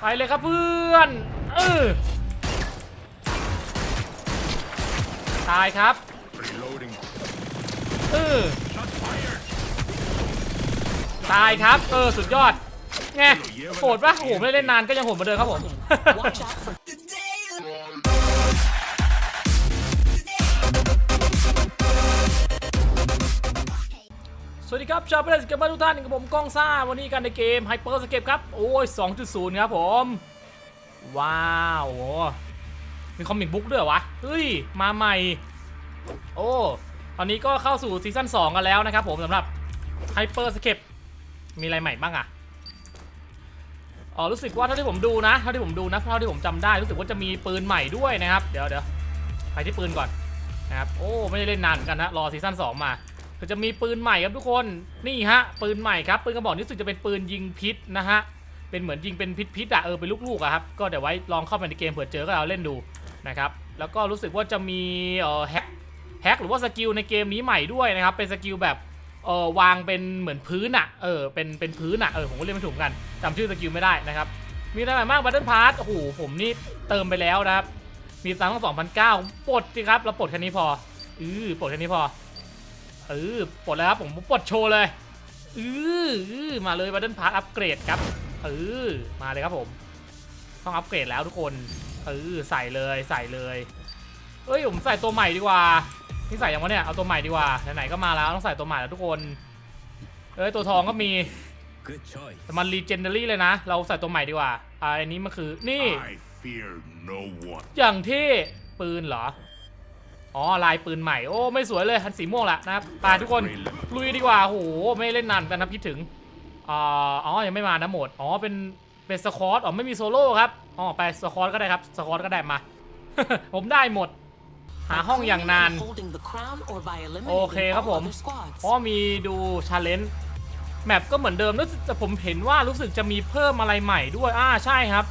ไปเลยครับเพื่อนเออตายครับเออตายครับเออสุดยอดไงโหดปะโหไม่เล่นนานก็ยังโหดเหมือนเดิมครับผม สวัสดีครับ ชาวเพื่อนสเก็ตเบอร์ทุกท่านกับผมก้องซ่า วันนี้กันในเกม Hyper s c a p e ครับ โอ้ย 2.0 ครับผม ว้าวโอ้มีคอมิกบุ๊กด้วยวะเฮ้ย มาใหม่ โอ้ ตอนนี้ก็เข้าสู่ซีซั่น2 กันแล้วนะครับผมสำหรับ Hyper s c a p e มีอะไรใหม่บ้างอะอ๋อรู้สึกว่าเท่าที่ผมดูนะเท่าที่ผมดูนะเท่าที่ผมจำได้รู้สึกว่าจะมีปืนใหม่ด้วยนะครับ เดี๋ยวเดี๋ยวไปที่ปืนก่อนนะครับโอ้ไม่ได้เล่นนานเหมือนกันนะรอซีซั่น2 มา ก็จะมีปืนใหม่ครับทุกคนนี่ฮะปืนใหม่ครับปืนกระบอกนี้สึกจะเป็นปืนยิงพิษนะฮะเป็นเหมือนยิงเป็นพิษพิษๆอะเออเป็นลูกๆอะครับก็เดี๋ยวไว้ลองเข้าไปในเกมเผื่อเจอก็เอาเล่นดูนะครับแล้วก็รู้สึกว่าจะมีเอ่อแฮกแฮกหรือว่าสกิลในเกมนี้ใหม่ด้วยนะครับเป็นสกิลแบบเออวางเป็นเหมือนพื้นอะเออเป็นเป็นพื้นอะเออผมก็เรียกไม่ถูกกันจำชื่อสกิลไม่ได้นะครับมีอะไรใหม่บ้างบัตเทิลพาร์โอ้โหผมนี่เติมไปแล้วนะครับมีตังค์ตั้งสองพันเก้าปลดสิครับเราปลดแค่นี้พออือปลดแค่นี้พอ เออปลดแล้วครับผมปลดโชว์เลยอืออือมาเลยบัตเทิลพาร์อัปเกรดครับเออมาเลยครับผม ต้องอัปเกรดแล้วทุกคนเออใส่เลยใส่เลยเอ้ยผมใส่ตัวใหม่ดีกว่านี่ใส่ยังวะเนี่ยเอาตัวใหม่ดีกว่าไหนๆก็มาแล้วต้องใส่ตัวใหม่แล้วทุกคนเอ้ยตัวทองก็มี Good choice. แต่มันรีเจนเดอรี่เลยนะ เราใส่ตัวใหม่ดีกว่าอ่าอันนี้มันคือนี่ I fear no one. อย่างที่ปืนเหรอ อ๋อลายปืนใหม่โอ้ไม่สวยเลยคันสีม่วงแหละนะครับไปทุกคนลุยดีกว่าโหไม่เล่นนานกันนะคิดถึงอ๋อยังไม่มานะโหมดอ๋อเป็นเป็นสควอตอ๋อไม่มีโซโล่ครับอ๋อไปสควอตก็ได้ครับสควอตก็ได้มา ผมได้หมด หาห้องอย่างนาน โอเคครับผมอ๋อมีดูชาเลนจ์แมปก็เหมือนเดิมแล้วแต่ผมเห็นว่ารู้สึกจะมีเพิ่มอะไรใหม่ด้วยอ่าใช่ครับ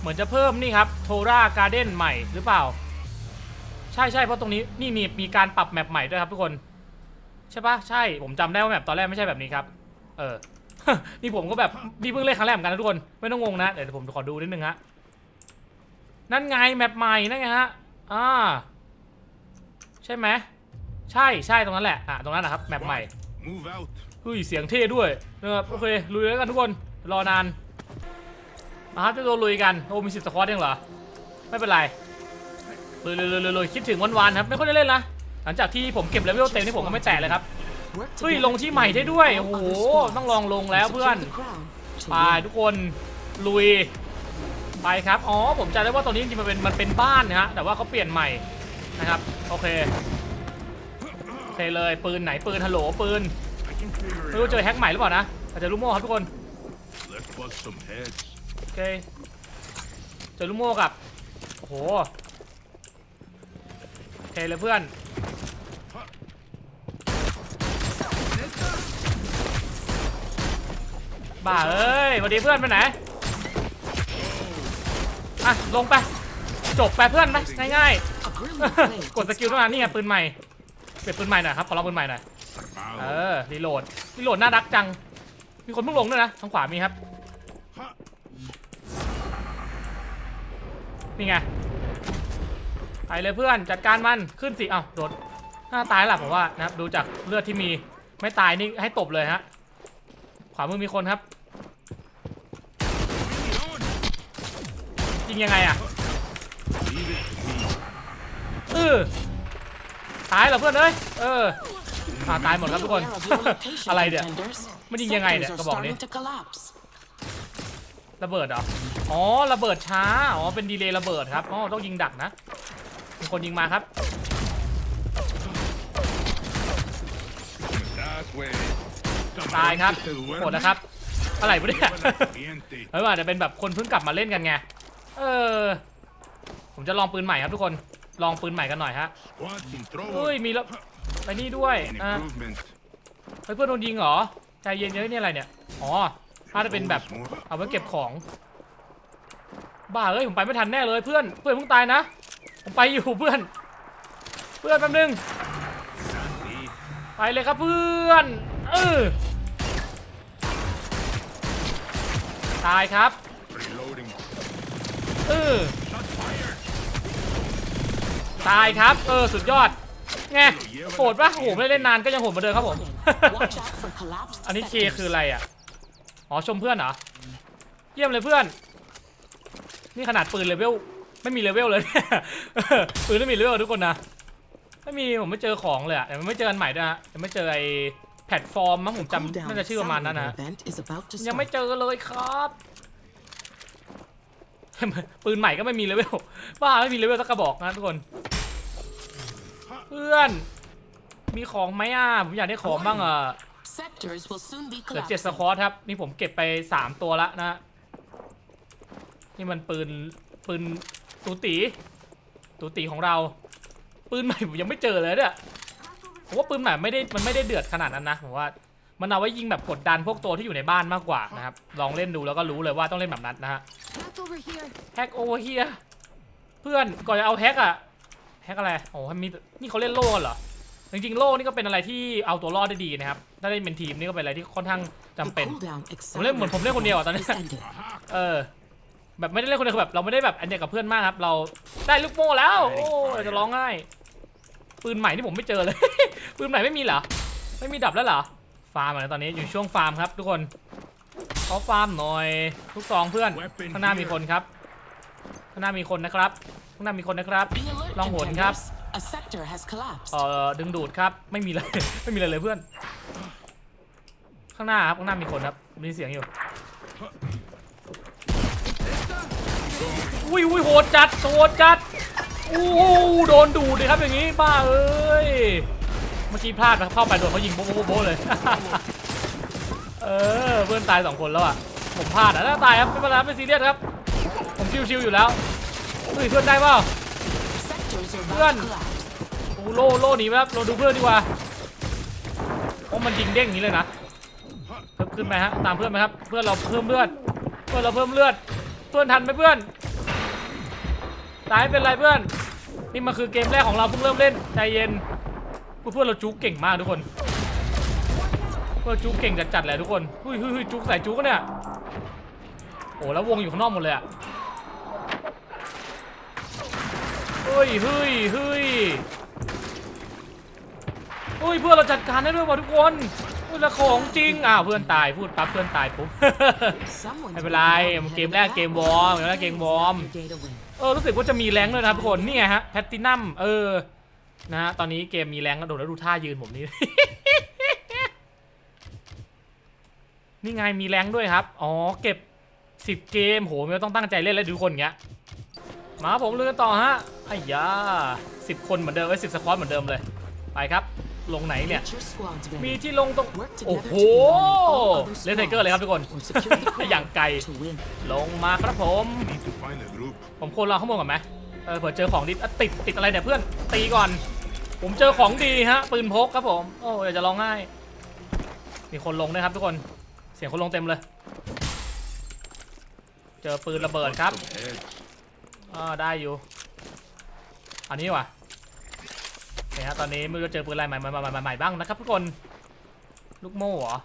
เหมือนจะเพิ่มนี่ครับโทราการ์เด้นใหม่หรือเปล่า ใช่ใช่เพราะตรงนี้นี่มีมีการปรับแมปใหม่ด้วยครับทุกคน ใช่ปะใช่ผมจำได้ว่าแมปตอนแรกไม่ใช่แบบนี้ครับ เออ นี่ผมก็แบบนี่เพิ่งเล่นครั้งแรกเหมือนกันนะทุกคนไม่ต้องงงนะเดี๋ยวผมขอดูนิดนึงฮะนั่นไงแมปใหม่นั่นไงฮะอ่าใช่ไหมใช่ใช่ตรงนั้นแหละอะตรงนั้นนะครับแมปใหม่ Move out. เฮ้ยเสียงเท่ด้วยนะครับโอเคลุยแล้วกันทุกคนรอนานมาครับจะโดนลุยกันโอ้มีสิบสควอตเองเหรอไม่เป็นไร ลุยลุยลุยลุยคิดถึงวันๆครับไม่ค่อยได้เล่นนะหลังจากที่ผมเก็บเลเวลเต็มนี่ผมก็ไม่แตะเลยครับเฮ้ยลงที่ใหม่ได้ด้วยโอ้โหต้องลองลงแล้วเพื่อนไปทุกคนลุยไปครับอ๋อผมจำได้ว่าตอนนี้จริงๆมันเป็นมันเป็นบ้านนะฮะแต่ว่าเขาเปลี่ยนใหม่นะครับโอเคโอเคเลยปืนไหนปืนฮัลโหลปืนไม่รู้เจอแฮกใหม่หรือเปล่านะอาจจะลูกโม่ครับทุกคนโอเคเจอลูกโม่กับโอ้โห เคเลยเพื่อน บ้าเอ้ยสวัสดีเพื่อนไปไหน อะ ลงไป จบไปเพื่อนไปง่ายๆ กดสกิลตั้งนานนี่ไงปืนใหม่ เปลี่ยนปืนใหม่หน่อยครับขอลองปืนใหม่หน่อย เออรีโหลดรีโหลดน่ารักจัง มีคนเพิ่งลงด้วยนะทางขวามีครับ นี่ไง ไปเลยเพื่อนจัดการมันขึ้นสิเอ้าโดดหน้าตายแล้วล่ะผมว่านะครับดูจากเลือดที่มีไม่ตายนี่ให้ตบเลยฮะขวามือมีคนครับยิงยังไงอะเออตายเหรอเพื่อนเอ้ยเอออ่าตายหมดครับทุกคน อะไรเนี่ยมันยิงยังไงเนี่ยกระบอกนี้ระเบิดเหรอ อ๋อ ระเบิดช้า อ๋อ เป็นดีเลย์ระเบิดครับ อ๋อ ต้องยิงดักนะ มีคนยิงมาครับ That way. ตายครับ Camarón, ¿te หมด duermes? นะครับอะไรวะเนี่ย Lleva la corriente. เฮ้ยว่าจะเป็นแบบคนเพิ่งกลับมาเล่นกันไง เออ ผมจะลองปืนใหม่ครับทุกคน ลองปืนใหม่กันหน่อยฮะ Squads in เฮ้ย trouble. มีแล้วไปนี่ด้วย An อะ improvement. เฮ้ยเพื่อนโดนยิงเหรอ ใจเย็นเยอะนี่อะไรเนี่ย อ๋อ ถ้าจะเป็นแบบ เอาไว้เก็บของ บ้าเอ้ย ผมไปไม่ทันแน่เลยเพื่อน เพื่อนเพิ่งตายนะ ผมไปอยู่เพื่อน เพื่อนแป๊บนึง ไปเลยครับเพื่อน เออ ตายครับ เออ ตายครับ เออ สุดยอดไงโหดปะโหไม่ได้เล่นนานก็ยังโหดเหมือนเดิมครับผม อันนี้เคคืออะไรอะ อ๋อชมเพื่อนเหรอ เยี่ยมเลยเพื่อน นี่ขนาดปืนเลเวล ไม่มีเลเวลเลยเนี่ยปืนไม่มีเลเวลทุกคนนะไม่มีผมไม่เจอของเลยอะแต่ไม่เจออันใหม่ด้วยฮะยังไม่เจอไอ้แพลตฟอร์มมั้งผมจำ Cooldown น่าจะชื่อประมาณนั้นนะ event is about to ยังไม่ start. เจอเลยครับปืนใหม่ก็ไม่มีเลเวลบ้าไม่มีเลเวลสักกระบอกนะทุกคน เพื่อน มีของไหมอะผมอยากได้ของบ้างอะ Sectors will soon be เหลือเจ็ดส collapsing. ควอตครับ นี่ผมเก็บไปสามตัวละนะ นี่มันปืนปืน ตูตีตูตีของเรา ปืนใหม่ผมยังไม่เจอเลยเนี่ยผมว่าปืนใหม่ไม่ได้มันไม่ได้เดือดขนาดนั้นนะผมว่ามันเอาไว้ยิงแบบกดดันพวกตัวที่อยู่ในบ้านมากกว่านะครับลองเล่นดูแล้วก็รู้เลยว่าต้องเล่นแบบนั้นนะฮะ Back over here. แฮกโอเวอร์เฮียเพื่อนก่อนจะเอาแฮกอะแฮกอะไรโอ้มีนี่เขาเล่นโล่กันเหรอจริงๆโล่นี่ก็เป็นอะไรที่เอาตัวรอดได้ดีนะครับถ้าเล่นเป็นทีมนี่ก็เป็นอะไรที่ค่อนข้างจำ The เป็น cooldown ผมเล่นเหมือนผมเล่นคนเดียวอะตอนนี้ is ended. เออ แบบไม่ได้เล่นคนเดียวคือแบบเราไม่ได้แบบอันเดียวกับเพื่อนมากครับเราได้ลูกโม่แล้ว โอ้ยจะร้องไห้ปืนใหม่ที่ผมไม่เจอเลย ปืนใหม่ไม่มีเหรอไม่มีดับแล้วเหรอฟาร์มอะตอนนี้อยู่ช่วงฟาร์มครับ ทุกคนขอฟาร์มหน่อยทุกซองเพื่อนข้างหน้ามีคนครับข้างหน้ามีคนนะครับข้างหน้ามีคนนะครับ Be alert, ลองหนครับ contenders. A sector has collapsed. เอ่อดึงดูดครับไม่มีเลยไม่มีอะไรเลยเพื่อน ข้างหน้าครับข้างหน้ามีคนครับมีเสียงอยู่ อุ้ยอุ้ยโหดจัดโหดจัดโอ้โดนดูดเลยครับอย่างนี้บ้าเอ้ยเมื่อกี้พลาดไปเข้าไปโดนเขายิงโบ๊ะโบ๊ะโบ๊ะเลยเออเพื่อนตายสองคนแล้วอะผมพลาดอะถ้าตายครับไม่เป็นไรไม่ซีเรียสครับ ผมชิวๆอยู่แล้วเฮ้ยเพื่อนได้เปล่า Sectors are Run. about to collapse. โอ้โลโลหนีไปครับเราดูเพื่อนดีกว่าโอ้มันยิงเด้งอย่างนี้เลยนะเพิ่มขึ้นไปฮะตามเพื่อนไหมครับ เพื่อนเราเพิ่มเลือด เพื่อนเราเพิ่มเลือด พื่อนทันไหมเพื่อนตายเป็นไรเพื่อน นี่มันคือเกมแรกของเราเพิ่งเริ่มเล่นใจเย็นเพื่อนเราจุกเก่งมากทุกคน เพื่อนจุกเก่งจัดๆเลยทุกคนเฮ้ยเฮ้ยจุกใส่จุกกันเนี่ยโอ้แล้ววงอยู่ข้างนอกหมดเลยอะเฮ้ยเฮ้ยเฮ้ยเฮ้ยเพื่อนเราจัดการได้ด้วยว่ะทุกคน เฮ้ยและของจริงอ่าวเพื่อนตายพูดปั๊บเพื่อนตายปุ๊บ ไม่เป็นไรเกมแรกเกมวอร์มเกมแรกเกมวอร์มเออรู้สึกว่าจะมีแรงค์ด้วยนะครับทุกคนนี่ไงฮะแพตตินัมเออนะฮะตอนนี้เกมมีแรงกระโดดแล้วดูท่ายืนผมนี่นี่ไงมีแรงด้วยครับ อ๋อเก็บ 10 เกมโหไม่ต้องตั้งใจเล่นแล้วดูคนเงี้ยมาผมเลื่อนต่อฮะไอ้ยาสิบคนเหมือนเดิมไอ้สิบสควอตเหมือนเดิมเลยไปครับ ลงไหนเนี่ย Get your squads มี ready. ที่ลงตรง Work โอ้ together โห to eliminate all other เลนไทเกอร์เลยครับทุกคน squads or secure the crown อย่างไกล to win. ลงมาครับผม Need to find a group. ผมควรรอข้างบนก่อนไหมเออเผื่อเจอของดีอะติดติดอะไรเนี่ยเพื่อนตีก่อน ผมเจอของดีฮะปืนพกครับผม โอ้ยอยากจะร้องไห้มีคนลงด้วยครับทุกคนเสียงคนลงเต็มเลย เจอปืนระเบิดครับ Some heads. อ่าได้อยู่ อันนี้ว่ะ เนี่ยฮะตอนนี้ไม่รู้จะเจอปืนอะไรใหม่ใหม่ใหม่ใหม่ใหม่บ้างนะครับทุกคน ลูกโม่เหรอ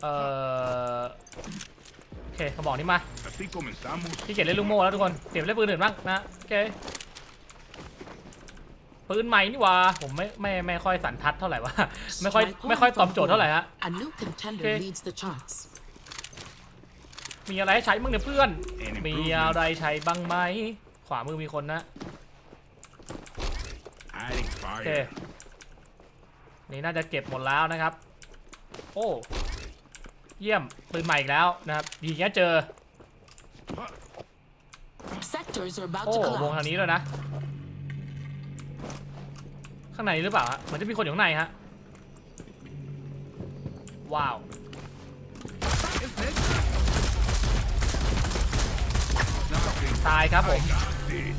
เอ่อ โอเคเขาบอกนี่มา Así comenzamos. พี่เกียจเล่นลูกโม่แล้วทุกคนเก็บเล่นปืนอื่นบ้างนะ โอเค ปืนใหม่นี่หว่า ผมไม่ไม่ไม่ค่อยสันทัดเท่าไหร่วะ ไม่ค่อย Strike ไม่ค่อย one ตอบโจทย์เท่าไหร่ฮะ A new contender Okay. leads the charts. มีอะไรให้ใช้บ้างเนี่ยเพื่อน An มี improvement. อะไรใช้บ้างไหม ขวามือมีคนนะ Adding โอเค fire. นี่น่าจะเก็บหมดแล้วนะครับ โอ้ เยี่ยม ปืนใหม่อีกแล้วนะครับดีอย่างเงี้ยเจอ Sectors are about โอ้ to วงทาง collapse. นี้เลยนะ ข้างในหรือเปล่าฮะเหมือนจะมีคนอยู่ข้างในฮะ ว้าว ตายครับผม This.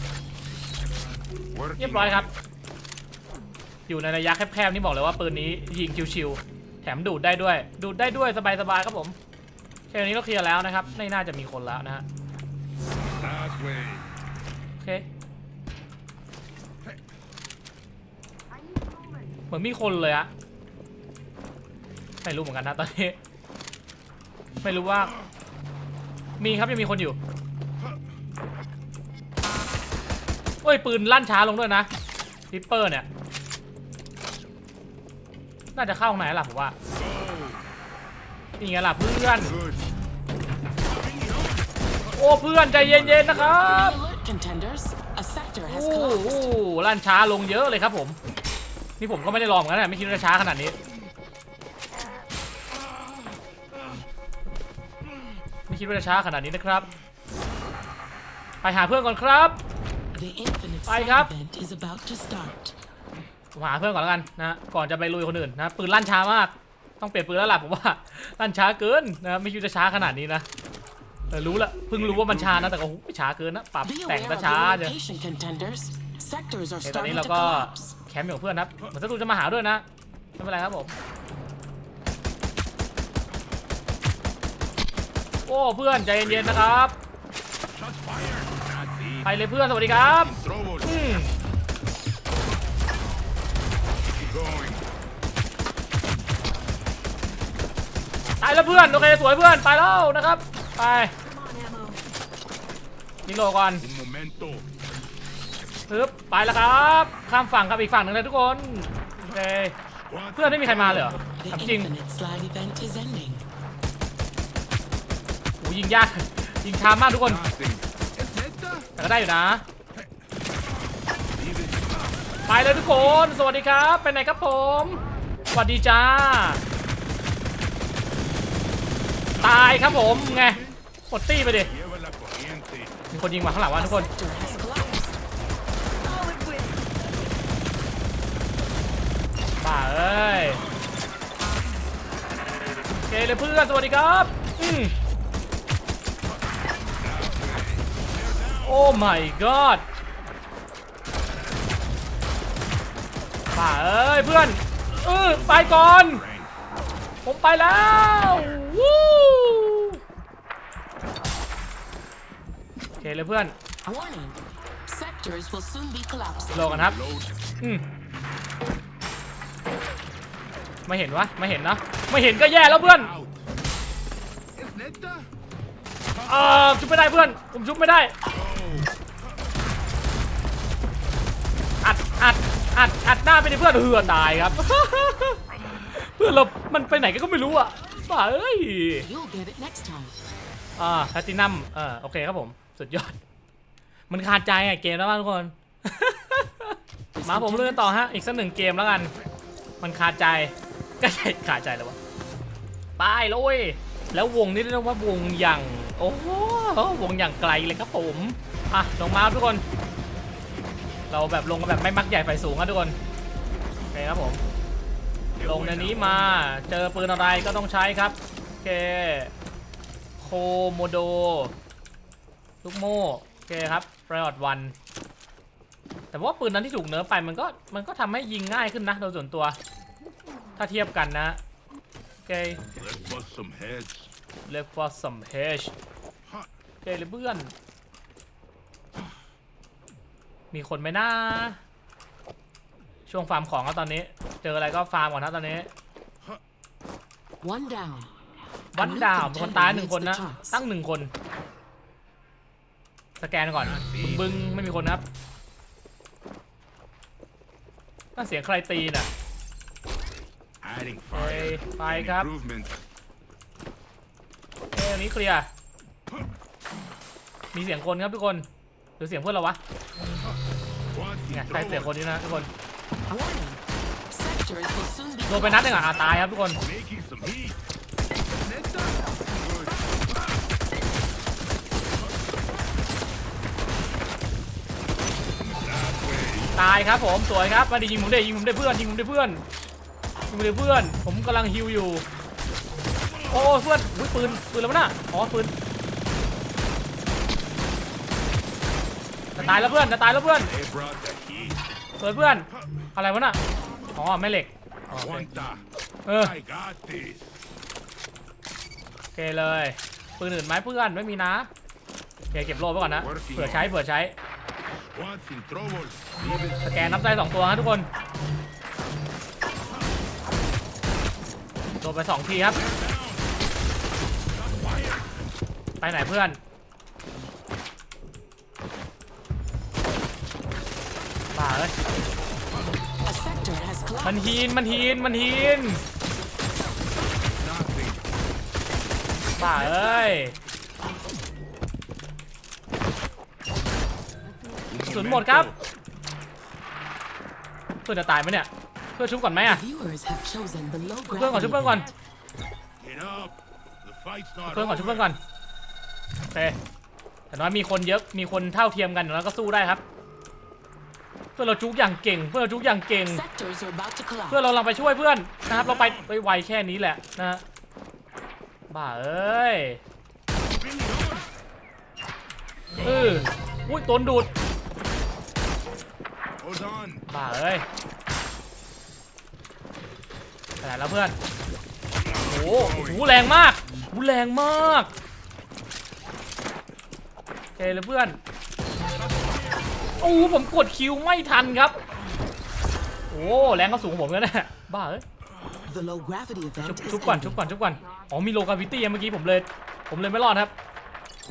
เรีย Working บร้อยครับ on อยู่ในระยะแคบๆนี่บอกเลยว่าปืนนี้ยิงชิวๆแถมดูดได้ด้วย ดูดได้ด้วยสบายๆครับผมแค่นี้ก็เคลียร์แล้วนะครับไม่น่าจะมีคนแล้วนะฮะโอเคเหมือนมีคนเลยอะไม่รู้เหมือนกันนะตอนนี้ ไม่รู้ว่า มีครับยังมีคนอยู่เอ้ยปืนลั่นช้าลงด้วยนะทิปเปอร์เนี่ย น่าจะเข้าข้างไหนล่ะผมว่านี่ไงล่ะเพื่อน Good. โอ้เพื่อนใจเย็นๆนะครับ Be alert, contenders. A sector โอ้ has โห collapsed. ลั่นช้าลงเยอะเลยครับผม นี่ผมก็ไม่ได้ลองเหมือนกันนะไม่คิดว่าจะช้าขนาดนี้ ไม่คิดว่าจะช้าขนาดนี้นะครับ ไปหาเพื่อนก่อนครับ The infinite Bye, slide Gab. ผมหาเพื่อนก่อนแล้วกันนะก่อนจะไปลุยคนอื่นนะปืนลั่นช้ามาก ต้องเปลี่ยนปืนแล้วล่ะผมว่าลั่นช้าเกินนะไม่คิดว่าจะช้าขนาดนี้นะเออรู้ละเพิ่งรู้ว่ามันช้านะแต่ก็โอ้โหช้าเกินนะปรับ Be แต่ง aware ซะ of ช้า your เดี๋ยว location, contenders. Sectors are โอเคตอนนี้ starting เรา to ก็ collapse. แคมป์อยู่กับเพื่อนนะครับเหมือนศัตรูจะมาหาด้วยนะไม่เป็นไรครับผมโอ้เพื่อนใจเย็นๆนะครับ Shots fired. Nazi. ไปเลยเพื่อนสวัสดีครับ In trouble. อืม Keep going. ตายแล้วเพื่อนโอเคสวยเพื่อนไปแล้วนะครับไปยิงโลก่อนปึ๊บไปแล้วครับข้ามฝั่งครับอีกฝั่งหนึ่งเลยทุกคนโอเคเพื่อนไม่มีใครมาเลยเหรอจริงโอ้ยิงยากยิงช้ามากทุกคนแต่ก็ได้อยู่นะไปเลยทุกคน สวัสดีครับ ไปไหนครับผม สวัสดีจ้า ตายครับผมไงกดตี้ไปดิมีคนยิงมาข้างหลังวะทุกคนบ้าเอ้ยโอเคเลยเพื่อนสวัสดีครับอืมโอ้ my god บ้าเอ้ยเพื่อนเออไปก่อน ผมไปแล้ววู้โอ เคเลยเพื่อน Warning. Sectors will soon be collapsing. โลกันครับ Load. อืมไม่เห็นวะ ไม่เห็นนะไม่เห็นก็แย่แล้วเพื่อน Out. Es neta. เออชุบไม่ได้เพื่อน ผมชุบไม่ได้ อัด อัด อัด อัดหน้าไปในเพื่อนเหือตายครับ เพื่อนเรา มันไปไหนกันก็ไม่รู้อะบ้าเอ้ย You'll get it next time. อ่าแพลตินัมเออโอเคครับผม สุดยอด มันขาดใจไงเกมแล้วบ้างทุกคน มาผมเลื่อนต่อฮะ อีกสักหนึ่งเกมแล้วกัน มันขาดใจ ก็ใช่ขาดใจแล้ววะปแล้วเว้ยแล้ววงนี้เรียกว่าวงอย่าง โอ้โหวงอย่างไกลเลยครับผมอะลงมาทุกคน เราแบบลงกันแบบไม่มักใหญ่ไฟสูงครับทุกคนโอเคครับผม ลงในนี้มาเจอปืนอะไรก็ต้องใช้ครับโอเคโคโมโด ลูกโม่โอเคครับปรอดวัน แต่ว่าปืนนั้นที่ถูกเนิร์ฟไปมันก็มันก็ทำให้ยิงง่ายขึ้นนะโดยส่วนตัว ถ้าเทียบกันนะโอเค Let's bust some heads. left for some hedge โอเคเลยเพื่อน มีคนไหมนะช่วงฟาร์มของแล้วตอนนี้ เจออะไรก็ฟาร์มก่อนนะตอนนี้ One down. วันดาวมีคนตายหนึ่งคนนะ ตั้งหนึ่งคน สแกนก่อนบึงบึงไม่มีคนนะครับนั่นเสียงใครตีน่ะ Adding เอ้ย fire. ไปครับ Improvement. เอ้ยอันนี้เคลียร์มีเสียงคนครับทุกคนหรือเสียงเพื่อนเราวะ Squad เนี่ย in ใครเสียงคน trouble. นี้นะทุกคน Warning. Sectors will soon be โดนไปนัดหนึ่งอะอะตายครับทุกคน Making some heat. ตายครับผมสวยครับมาดิยิงผมได้ยิงผมได้เพื่อนยิงผมได้เพื่อนยิงผมได้เพื่อน ผมกำลังฮิวอยู่ โอ้เพื่อนอุ้ยปืนปืนแล้วน่ะอ๋อปืนจะตายแล้วเพื่อนจะตายแล้วเพื่อนสวยเพื่อนอะไรวะน่ะอ๋อแม่เหล็กโอเคเออโอเคเลยปืนอื่นไหมเพื่อนไม่มีนะโอเคเก็บโล่ไว้ก่อนนะเผื่อใช้เผื่อใช้ สแกนนับได้สองตัวนะทุกคนโดนไปสองทีครับ ไปไหนเพื่อนบ้าเอ้ยมันฮีน มันฮีน มันฮีน Nothing. บ้าเอ้ย สุนหมดครับ เพื่อนจะตายไหมเนี่ย เพื่อนชุบก่อนไหมอะชุบเพื่อนก่อนชุบเพื่อนก่อน เพื่อนก่อนชุบเพื่อนก่อนโอเคแต่น้อยมีคนเยอะ มีคนเท่าเทียมกันเดี๋ยวเราก็สู้ได้ครับ เพื่อนเราจุกอย่างเก่ง เพื่อนเราจุกอย่างเก่ง เพื่อนเราลังไปช่วยเพื่อนนะครับ เราไปไปไวแค่นี้แหละนะบ้าเอ้ยเอออุ้ยโดนดูด บ้าเอ้ยขนาดแล้วเพื่อน โอ้โหโอ้โหแรงมากโอ้โหแรงมากโอเคเลยเพื่อน โอ้โหผมกดคิวไม่ทันครับ โอ้แรงก็สูงกว่าผมแล้วนะบ้าเอ้ย The low gravity ชุบ event ชุ is บก่อนชุบ ending. ก่อนชุบก่อนอ๋อมีโลกาวิตี้เมื่อกี้ผมเลย ผมเลยไม่รอดครับ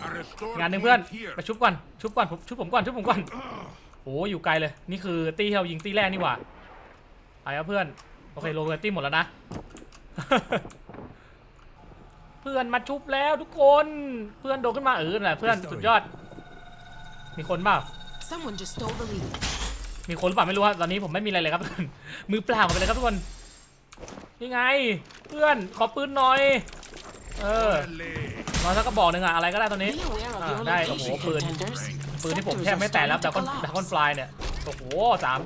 I restore งานหนึ่งเพื่อน peace here. ไปชุบก่อนชุบก่อนผมชุบผมก่อนชุบผมก่อน โอ้อยู่ไกลเลย นี่คือตีที่เรายิงตีแรกนี่หว่าไปครับเพื่อน โอเคโลเวอร์ตี้หมดแล้วนะ เพื่อนมาชุบแล้วทุกคน เพื่อนโดนขึ้นมาเออน่ะเพื่อนสุดยอด มีคนเปล่า Someone just stole the lead. มีคนหรือเปล่าไม่รู้ครับตอนนี้ผมไม่มีอะไรเลยครับ มือเปล่าไปเลยครับทุกคน นี่ไง เพื่อนขอปืนหน่อย เออ Dale. มาสักกระบอกหนึ่งอะอะไรก็ได้ตอนนี้ Be aware of อ่า your ได้โอ้โห location, ปืน contenders. ปืนที่ผม Sectors แทบ are ไม่แตะแล้ว starting แต่ to คอนแต่คอน collapse. ฟลายเนี่ย โอ้โหสาม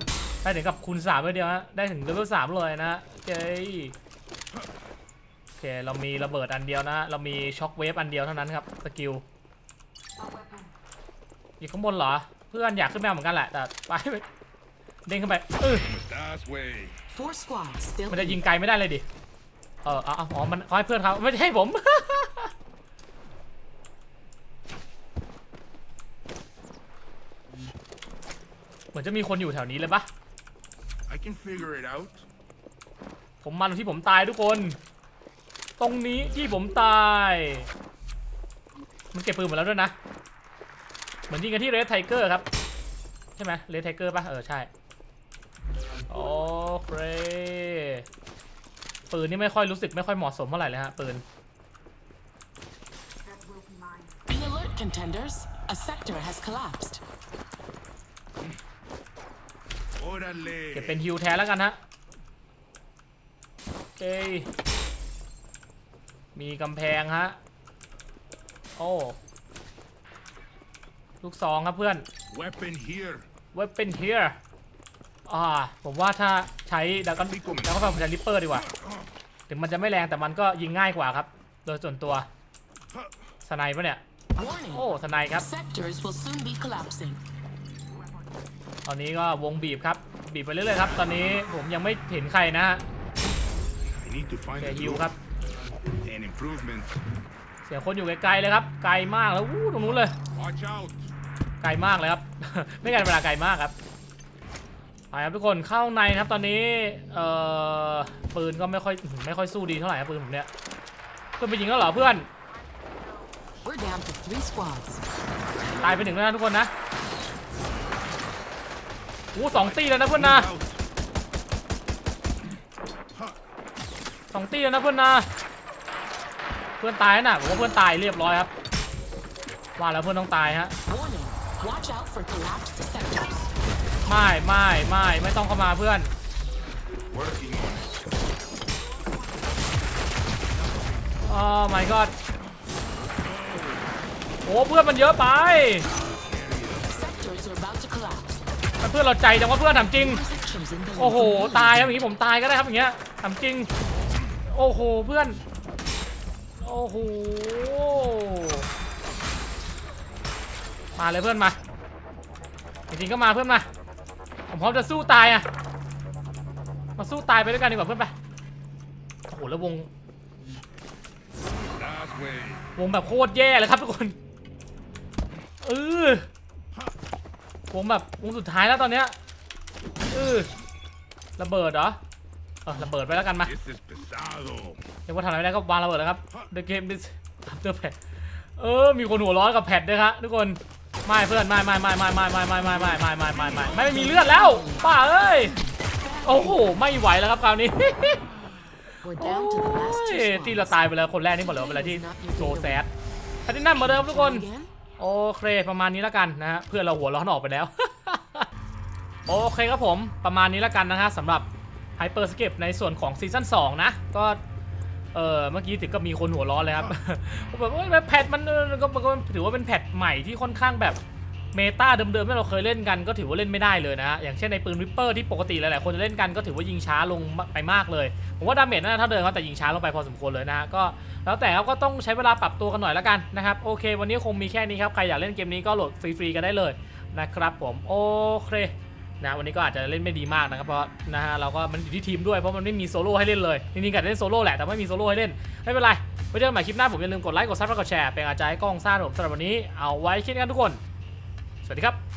ได้ถึงกับคูณสามเลยเดียวฮะ ได้ถึงเลเวลสามเลยนะเจ๊โอเค เรามีระเบิดอันเดียวนะ เรามีช็อคเวฟอันเดียวเท่านั้นครับ สกิลอยู่ข้างบนเหรอ เพื่อนอยากขึ้นไปเอาเหมือนกันแหละ แต่ไปไปเด้งขึ้นไปเออ That's way. Four squads still มันจะ in. ยิงไกลไม่ได้เลยดิ เออเอาเอาอ๋อมันเขาให้เพื่อนเขาไม่ใช่ผม เห มือนจะมีคนอยู่แถวนี้เลยปะ I can figure it out. ผมมาตรงที่ผมตายทุกคน ตรงนี้ที่ผมตาย มันเก็บปืนหมดแล้วด้วยนะ เหมือนยิงกันที่เรดไทเกอร์ครับ ใช่ไหมเรดไทเกอร์ปะเออ ใช่ โอเค ปืนนี่ไม่ค่อยรู้สึกไม่ค่อยเหมาะสมเท่าไหร่เลยฮะ ปืน Be alert, contenders. A sector has collapsed. Órale. เก็บเป็นฮิวแทนแล้วกันฮะโอเคมีกำแพงฮะ โอ้ ลูกซองครับเพื่อน Weapon here. weapon here อ่า ผมว่าถ้าใช้ดักกันแล้วก็แบบใช้ริปเปอร์ดีกว่า ถึงมันจะไม่แรงแต่มันก็ยิงง่ายกว่าครับ โดยส่วนตัว สไนปะเนี่ย Warning. โอ้ สไนครับ Sectors will soon be collapsing. ตอนนี้ก็วงบีบครับ บีบไปเรื่อยๆครับ ตอนนี้ผมยังไม่เห็นใครนะฮะ I need to find แก a ฮิว loop ครับ and improvement. เสียงคนอยู่ไกลๆเลยครับ ไกลมากแล้วอู้ตรงนู้นเลย Watch out. ไกลมากเลยครับ ไม่ไกลเวลาไกลมากครับไปครับทุกคนเข้าในครับตอนนี้เอ่อปืนก็ไม่ค่อยไม่ค่อยสู้ดีเท่าไหร่ครับปืนผมเนี่ยเพื่อนไปยิงแล้วเหรอเพื่อน We're down to three squads. ตายไปหนึ่งแล้วนะทุกคนนะ โอ้สองตีแล้วนะเพื่อนนะสองตีแล้วนะเพื่อนนะ เพื่อนตายนะผมว่าเพื่อนตายเรียบร้อยครับว่าแล้วเพื่อนต้องตายฮะไม่ไม่ไม่ไม่ต้องเข้ามาเพื่อนโอ้ my god โอ้เพื่อนมันเยอะไป collapse. เพื่อนเราใจจังว่าเพื่อนถามจริง โอ้โห ตายครับอย่างนี้ผมตายก็ได้ครับอย่างเงี้ยถามจริง โอ้โห เพื่อน โอ้โห มาเลยเพื่อนมา จริงๆก็มาเพื่อนมา ผมพร้อมจะสู้ตายอะ มาสู้ตายไปด้วยกันดีกว่าเพื่อนไป โอ้โห แล้ววง วงแบบโคตรแย่เลยครับทุกคน เออ วงแบบวงสุดท้ายแล้วตอนเนี้ยเออระเบิดเหรอเออระเบิดไปแล้วกันมา This is pesado. เรียกว่าทำอะไรไม่ได้ก็วางระเบิดแล้วครับ The game is after p a เออมีคนหัวร้อนกับแพทด้วยครับทุกคนไม่เพื่อนไม่ไม่ไม่ไม่ไม่ไม่ไม่ไม่ไม่ไม่ไม่ไม่ไม่ไม่มีเลือดแล้วป้าเอ้ยโอ้โหไม่ไหวแล้วครับคราวนี้ We're โอ้ down to the last ย two ตีเรา squads. ตายไปแล้วคนแรกนี่หมดเลยเป็นอะไรที่โซแซดอันนี้นั่นเหมาเดิมทุกคน Again? โอเคประมาณนี้แล้วกันนะฮะเพื่อนเราหัวร้อนออกไปแล้ว โอเคครับผมประมาณนี้แล้วกันนะฮะสำหรับ Hyper s c a p e ในส่วนของซีซั่น2นะ ก็เออเมื่อกี้ถึงก็มีคนหัวร้อนเลยครับผมแบบเอ้ยแพทมันก็ก็ก็ถือว่าเป็นแพทใหม่ที่ค่อนข้างแบบ เมตาเดิมๆที่เราเคยเล่นกันก็ถือว่าเล่นไม่ได้เลยนะฮะอย่างเช่นในปืนริปเปอร์ที่ปกติหลายๆคนจะเล่นกันก็ถือว่ายิงช้าลงไปมากเลย ผมว่าดาเมจน่าเท่าเดิมครับแต่ยิงช้าลงไปพอสมควรเลยนะฮะก็แล้วแต่ครับก็ต้องใช้เวลาปรับตัวกันหน่อยแล้วกันนะครับโอเค วันนี้คงมีแค่นี้ครับใครอยากเล่นเกมนี้ก็โหลดฟรีๆกันได้เลยนะครับผมโอเคนะวันนี้ก็อาจจะเล่นไม่ดีมากนะครับเพราะนะฮะเราก็มันอยู่ที่ทีมด้วยเพราะมันไม่มีโซโล่ให้เล่นเลยจริงๆกัดเล่นโซโล่แหละแต่ไม่มีโซโล่ให้เล่นไม่เป็นไรไว้เจอกันใหม่คลิปหน้าผมอย่าลืมกดไลค์กดซับและกดแชร์เป็นกำลังใจกล้องซ่าผมสำหรับวันนี้เอาไว้ค่นี้กันทุกคน สวัสดีครับ